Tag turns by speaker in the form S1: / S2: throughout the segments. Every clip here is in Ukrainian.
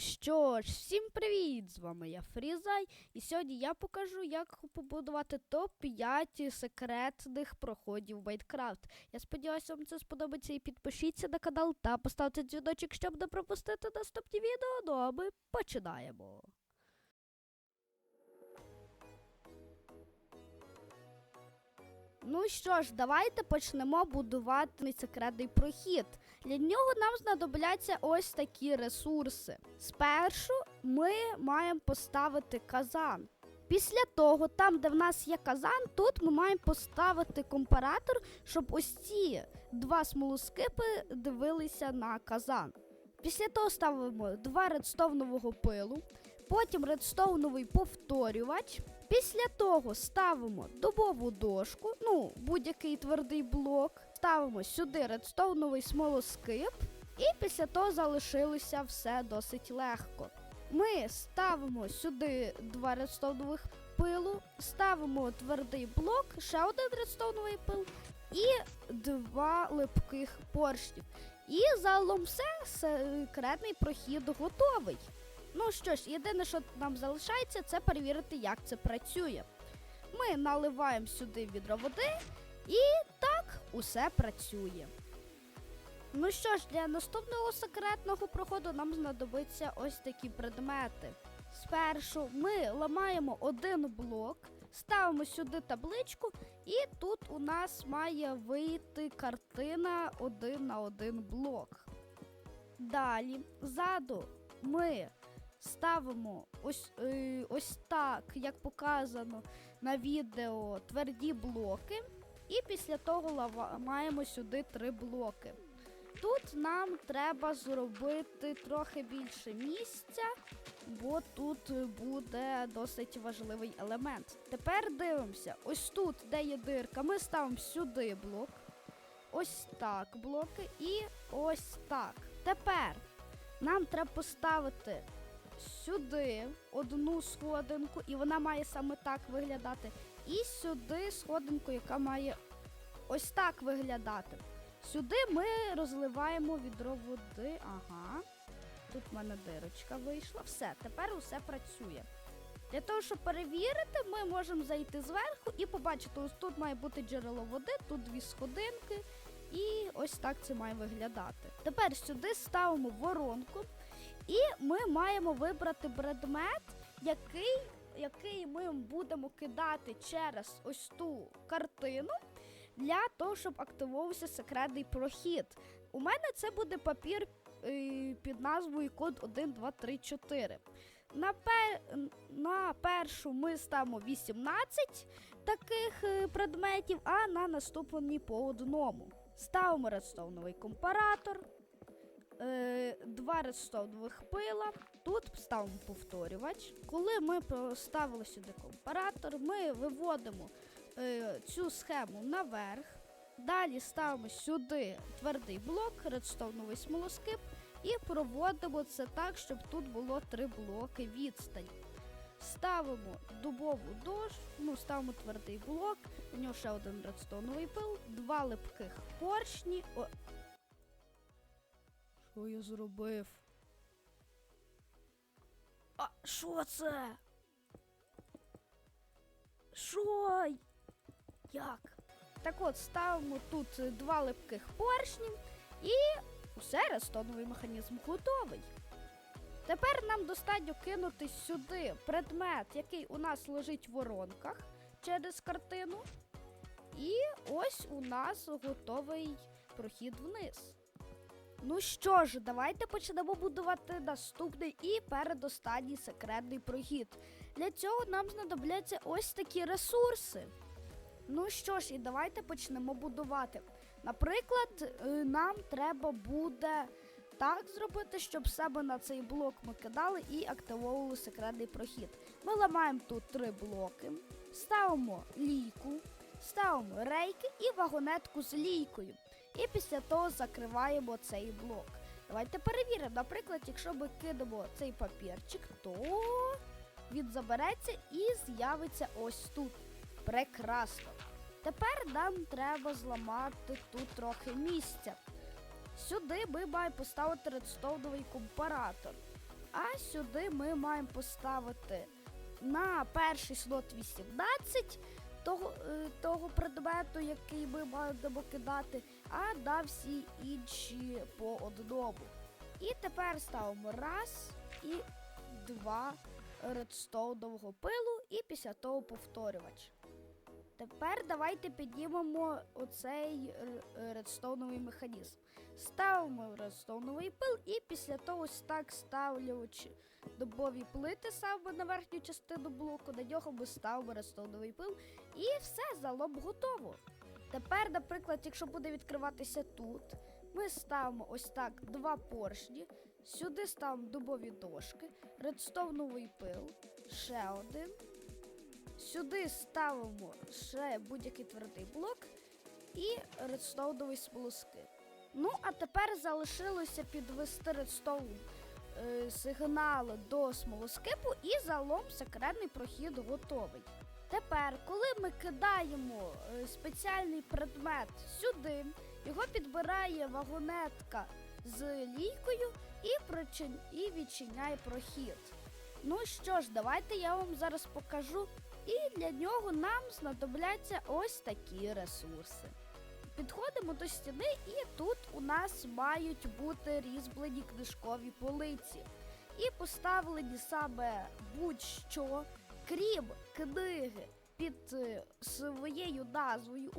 S1: Що ж, всім привіт! З вами я Фрізай, і сьогодні я покажу, як побудувати топ-5 секретних проходів Майнкрафт. Я сподіваюся, вам це сподобається і підпишіться на канал та поставте дзвіночок, щоб не пропустити наступні відео. Ну а ми починаємо. Ну що ж, давайте почнемо будувати секретний прохід. Для нього нам знадобляться ось такі ресурси. Спершу ми маємо поставити казан. Після того, там, де в нас є казан, тут ми маємо поставити компаратор, щоб ось ці два смолоскипи дивилися на казан. Після того ставимо два редстоунового пилу, потім редстоуновий повторювач. Після того ставимо дубову дошку, ну, будь-який твердий блок, ставимо сюди редстоуновий смолоскип, і після того залишилося все досить легко. Ми ставимо сюди два редстоунових пилу, ставимо твердий блок, ще один редстоуновий пил і два липких поршнів. І загалом все, секретний прохід готовий. Ну що ж, єдине, що нам залишається, це перевірити, як це працює. Ми наливаємо сюди відро води, і так усе працює. Ну що ж, для наступного секретного проходу нам знадобиться ось такі предмети. Спершу ми ламаємо один блок, ставимо сюди табличку, і тут у нас має вийти картина один на один блок. Далі, ззаду ми ставимо ось, е, ось так, як показано на відео, тверді блоки, і після того ламаємо сюди три блоки. Тут нам треба зробити трохи більше місця, бо тут буде досить важливий елемент. Тепер дивимося, ось тут, де є дирка, ми ставимо сюди блок. Ось так блоки і ось так. Тепер нам треба поставити сюди одну сходинку, і вона має саме так виглядати. І сюди сходинку, яка має ось так виглядати. Сюди ми розливаємо відро води. Ага. Тут в мене дирочка вийшла. Все, тепер усе працює. Для того, щоб перевірити, ми можемо зайти зверху і побачити, ось тут має бути джерело води, тут дві сходинки, і ось так це має виглядати. Тепер сюди ставимо воронку, і ми маємо вибрати предмет, який, який ми будемо кидати через ось ту картину для того, щоб активувався секретний прохід. У мене це буде папір е, під назвою код 1, 2, 3, 4. На, пер... на першу ми ставимо 18 таких е, предметів, а на наступні по одному. Ставимо редстоуновий компаратор, два редстоунових пила. Тут ставимо повторювач. Коли ми поставили сюди компаратор, ми виводимо е, цю схему наверх. Далі ставимо сюди твердий блок, редстоуновий смолоскип і проводимо це так, щоб тут було три блоки відстань. Ставимо дубову дошку, ну, ставимо твердий блок, у нього ще один редстоуновий пил, два липких поршні. Що я зробив? А що це? Що? Як? Так от, ставимо тут два липких поршні і усе рестоновий механізм готовий. Тепер нам достатньо кинути сюди предмет, який у нас лежить в воронках через картину. І ось у нас готовий прохід вниз. Ну що ж, давайте почнемо будувати наступний і передостанній секретний прохід. Для цього нам знадобляться ось такі ресурси. Ну що ж, і давайте почнемо будувати. Наприклад, е, нам треба буде так зробити, щоб себе на цей блок ми кидали і активовували секретний прохід. Ми ламаємо тут три блоки, ставимо лійку, ставимо рейки і вагонетку з лійкою. І після того закриваємо цей блок. Давайте перевіримо. Наприклад, якщо ми кидаємо цей папірчик, то він забереться і з'явиться ось тут. Прекрасно. Тепер нам треба зламати тут трохи місця. Сюди ми маємо поставити редстоуновий компаратор. А сюди ми маємо поставити на перший слот 18 того, е, того предмету, який ми маємо кидати, а на всі інші по одному. І тепер ставимо раз і два редстоунового пилу, і після того повторювач. Тепер давайте піднімемо оцей редстоуновий механізм. Ставимо редстоуновий пил і після того ось так ставлячи добові плити саме на верхню частину блоку, на нього ми ставимо редстоуновий пил і все, залом готово. Тепер, наприклад, якщо буде відкриватися тут, ми ставимо ось так два поршні, сюди ставимо дубові дошки, редстоуновий пил, ще один. Сюди ставимо ще будь-який твердий блок і редстоуновий смолоскип. Ну, а тепер залишилося підвести редстоун е, сигнали до смолоскипу і залом секретний прохід готовий. Тепер, коли ми кидаємо е, спеціальний предмет сюди, його підбирає вагонетка з лійкою і, причин... і відчиняє прохід. Ну що ж, давайте я вам зараз покажу. І для нього нам знадобляться ось такі ресурси. Підходимо до стіни, і тут у нас мають бути різьблені книжкові полиці. І поставлені саме будь-що, крім книги під е, своєю назвою.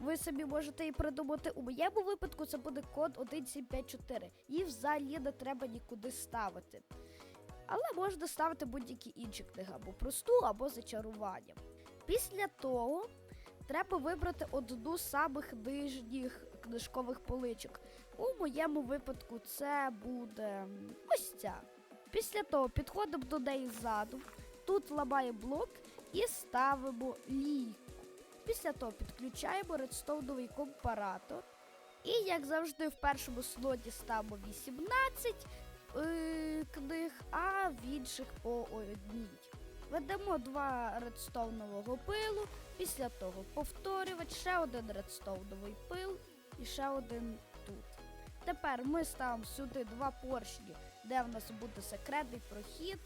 S1: Ви собі можете і придумати. У моєму випадку це буде код 1754. Її взагалі не треба нікуди ставити. Але можна ставити будь-які інші книги, або просту, або зачарування. Після того треба вибрати одну з самих нижніх книжкових поличок. У моєму випадку це буде ось ця. Після того підходимо до неї ззаду, тут ламаємо блок і ставимо лійку. Після того підключаємо редстоуновий компаратор. І, як завжди, в першому слоті ставимо 18 е, книг, а в інших по одній. Ведемо два редстоунового пилу, після того повторювач, ще один редстоуновий пил і ще один тут. Тепер ми ставимо сюди два поршні, де в нас буде секретний прохід,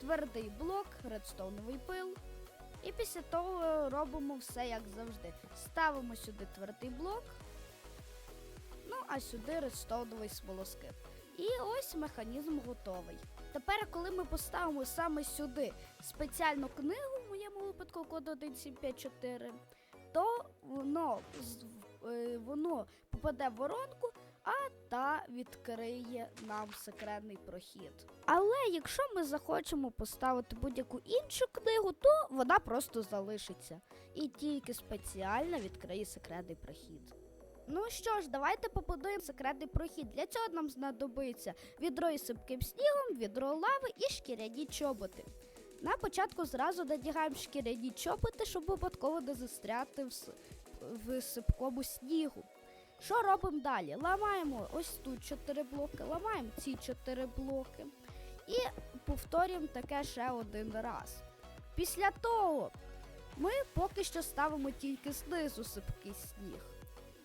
S1: твердий блок, редстоуновий пил. І після того робимо все як завжди. Ставимо сюди твердий блок, ну а сюди редстоуновий смолоскип. І ось механізм готовий. Тепер, коли ми поставимо саме сюди спеціальну книгу, в моєму випадку код 1754, то воно, е, воно попаде в воронку, а та відкриє нам секретний прохід. Але якщо ми захочемо поставити будь-яку іншу книгу, то вона просто залишиться. І тільки спеціально відкриє секретний прохід. Ну що ж, давайте побудуємо секретний прохід. Для цього нам знадобиться відро із сипким снігом, відро лави і шкіряні чоботи. На початку зразу надягаємо шкіряні чоботи, щоб випадково не застряти в, в сипкому снігу. Що робимо далі? Ламаємо ось тут 4 блоки, ламаємо ці 4 блоки і повторюємо таке ще один раз. Після того ми поки що ставимо тільки знизу сипкий сніг.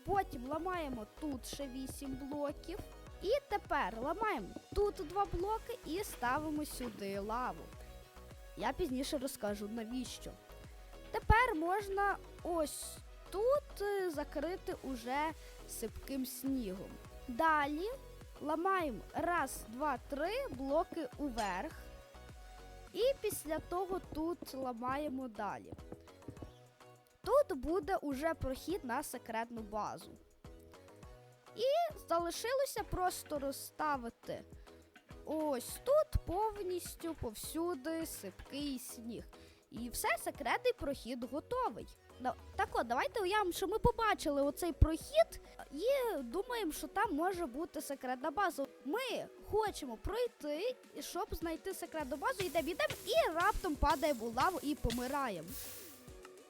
S1: Потім ламаємо тут ще 8 блоків. І тепер ламаємо тут два блоки і ставимо сюди лаву. Я пізніше розкажу навіщо. Тепер можна ось тут е, закрити уже сипким снігом. Далі ламаємо раз, два, три блоки уверх. І після того тут ламаємо далі. Тут буде уже прохід на секретну базу. І залишилося просто розставити ось тут повністю повсюди сипкий сніг. І все, секретний прохід готовий. Так от, давайте уявимо, що ми побачили оцей прохід і думаємо, що там може бути секретна база. Ми хочемо пройти, щоб знайти секретну базу, йдемо, йдемо і раптом падаємо у лаву і помираємо.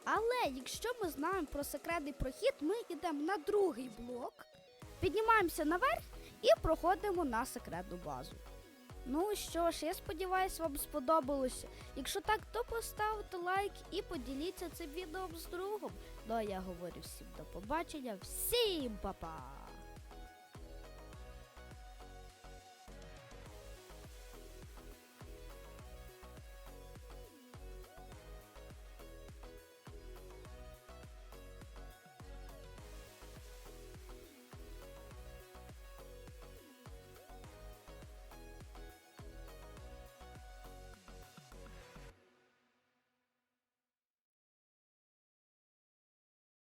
S1: Але якщо ми знаємо про секретний прохід, ми йдемо на другий блок, піднімаємося наверх і проходимо на секретну базу. Ну що ж, я сподіваюся, вам сподобалося. Якщо так, то поставте лайк і поділіться цим відео з другом. Ну а я говорю всім до побачення, всім па-па!